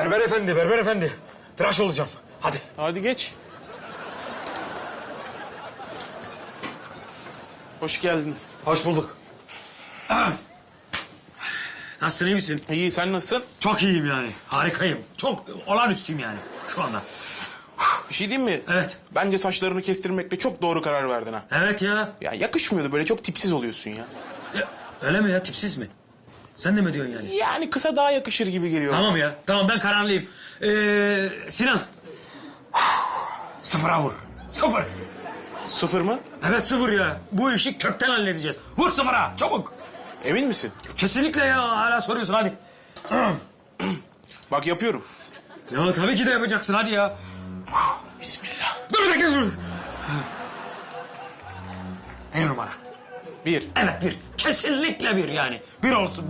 Berber efendi, berber efendi. Tıraş olacağım. Hadi. Hadi geç. Hoş geldin. Hoş bulduk. Nasılsın, iyi misin? İyi sen nasılsın? Çok iyiyim yani. Harikayım. Çok olağanüstüyüm yani şu anda. Bir şey diyeyim mi? Evet. Bence saçlarını kestirmekle çok doğru karar verdin ha. Evet ya. Ya yakışmıyordu böyle çok tipsiz oluyorsun ya. ya. Öyle mi ya? Tipsiz mi? Sen de mi diyorsun yani? Yani kısa daha yakışır gibi geliyor. Tamam ya. Tamam ben kararlıyım. Ee, Sinan. Sıfıra vur. Sıfır. Sıfır mı? Evet sıfır ya. Bu işi kökten halledeceğiz. Vur sıfıra. Çabuk. Emin misin? Kesinlikle ya. Hala soruyorsun hadi. Bak yapıyorum. Ya tabii ki de yapacaksın hadi ya. Bismillah. Dur bir dakika dur. Bir numara. Bir. Evet bir. Kesinlikle bir yani. Bir olsun.